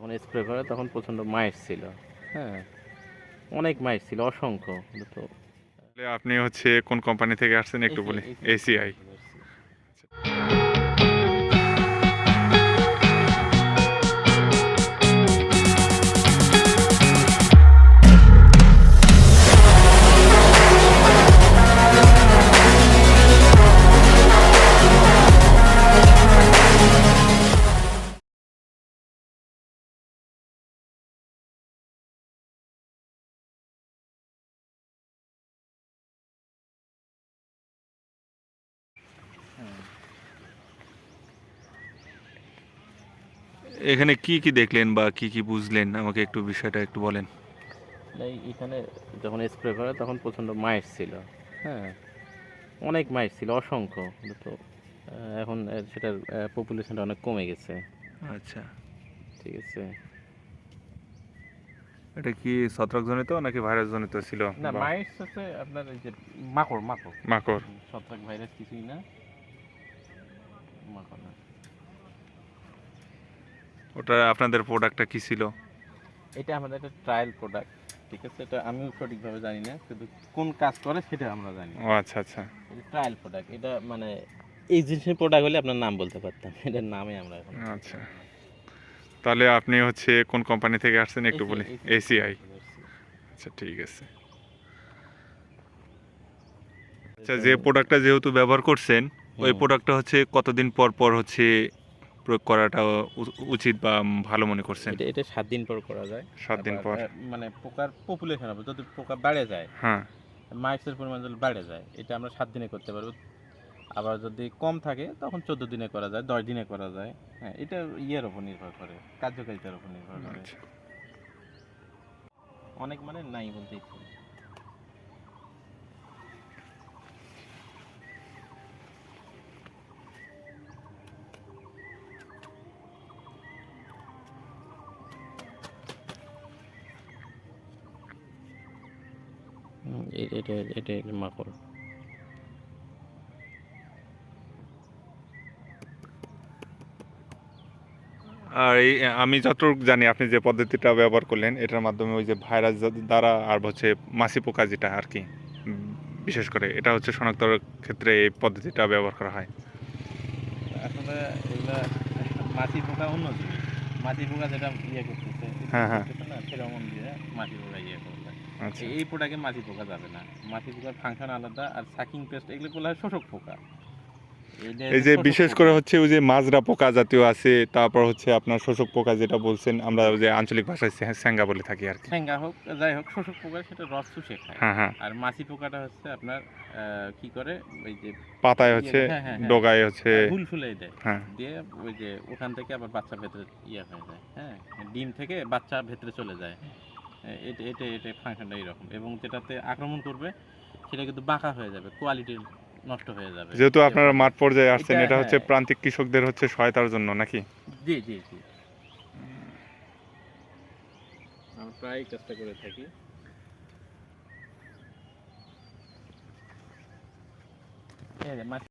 যখন স্প্রে করে তখন প্রচণ্ড মাইট ছিল। হ্যাঁ অনেক মাইট ছিল অসংখ্য। তো আপনি হচ্ছে কোন কোম্পানি থেকে আসছেন একটু বলি? এসিআই এখানে কি কি দেখলেন বা কি কি বুঝলেন? আমাকে একটু বিষয়টা একটু বলেন। এখানে যখন স্প্রে করে তখন প্রচণ্ড মাইট ছিল। হ্যাঁ অনেক মাইট ছিল অসংখ্য। তো এখন সেটার পপুলেশনটা অনেক কমে গেছে। আচ্ছা। ঠিক আছে। এটা কি ছত্রাকজনিত নাকি ভাইরাস জনিত ছিল? না মাইটস হচ্ছে আপনার এই যে মাকড় মাকড়। মাকড়। ছত্রাক ভাইরাস কিছুই না। মাকড় না। ওটা আপনাদের প্রোডাক্টটা কি ছিল? এটা আমাদের একটা ট্রায়াল প্রোডাক্ট ঠিক আছে? এটা আমিও সঠিকভাবে জানি না শুধু কোন কাজ করে সেটা আমরা জানি। ও আচ্ছা আচ্ছা। ট্রায়াল প্রোডাক্ট এটা মানে এই জিনিসের প্রোডাক্ট হলে আপনার নাম বলতে পারতাম এটার নামে আমরা এখন। আচ্ছা। তাহলে আপনি হচ্ছে কোন কোম্পানি থেকে আসছেন একটু বলি? এসিআই আচ্ছা ঠিক আছে। আচ্ছা যে প্রোডাক্টটা যেহেতু ব্যবহার করছেন ওই প্রোডাক্টটা হচ্ছে কতদিন পর পর হচ্ছে প্রয়োগ করাটা উচিত বা ভালো মনে করছেন? এটা সাত দিন পর করা যায়। সাত দিন পর। মানে পোকার পপুলেশন হবে যদি পোকা বেড়ে যায় হ্যাঁ। মাইক্সের পরিমাণ যদি বেড়ে যায় এটা আমরা সাত দিনে করতে পারব। আবার যদি কম থাকে তখন চোদ্দ দিনে করা যায় দশ দিনে করা যায়। হ্যাঁ এটা ইয়ের উপর নির্ভর করে কার্যকারিতার উপর নির্ভর করে। আচ্ছা। অনেক মানে নাই বলতে এটা এটা এটা মাকড়। আর এই আমি যতটুকু জানি আপনি যে পদ্ধতিটা ব্যবহার করলেন এটার মাধ্যমে ওই যে ভাইরাস দ্বারা আর হচ্ছে মাছি পোকা যেটা আর কি বিশেষ করে এটা হচ্ছে শনাক্তর ক্ষেত্রে এই পদ্ধতিটা ব্যবহার করা হয়। আসলে এগুলা মাছি পোকা অন্য মাছি পোকা যেটা ইয়ে করতেছে হ্যাঁ, হ্যাঁ। করতেছে দিয়ে মাছি পোকা ইয়ে করবে আচ্ছা। এই পোটাকে মাছি পোকা যাবে না। মাছি পোকার ফাংশন আলাদা আর সাকিং পেস্ট এগুলো বলা হয় শোষক পোকা। এই যে বিশেষ করে হচ্ছে ওই যে মাজরা পোকা জাতীয় আছে তারপর হচ্ছে আপনার শোষক পোকা যেটা বলছেন আমরা যে আঞ্চলিক ভাষায় স্যা- স্যাঙ্গা বলে থাকি আর কি। ঠ্যাঙ্গা হোক যাই হোক শোষক পোকা সেটা রস চুষে খায়। হ্যাঁ হ্যাঁ। আর মাছি পোকাটা হচ্ছে আপনার কি করে? ওই যে পাতায় হচ্ছে হ্যাঁ। ডগায় হচ্ছে। ফুল ফুলে দেয়। হ্যাঁ। দিয়ে ওই যে ওখান থেকে আবার বাচ্চা ভেতরে ইয়ে হয়ে যায় হ্যাঁ? ডিম থেকে বাচ্চা ভেতরে চলে যায়। এটা এটা এটা ফাংশনটা এইরকম। এবং যেটাতে আক্রমণ করবে সেটা কিন্তু বাঁকা হয়ে যাবে কোয়ালিটি নষ্ট হয়ে যাবে। যেহেতু আপনারা মাঠ পর্যায়ে আসছেন এটা, হচ্ছে হ্যাঁ। প্রান্তিক কৃষকদের হচ্ছে সহায়তার জন্য নাকি? জি জি জি। আমরা প্রায় চেষ্টা করে থাকি। এই যে মাছ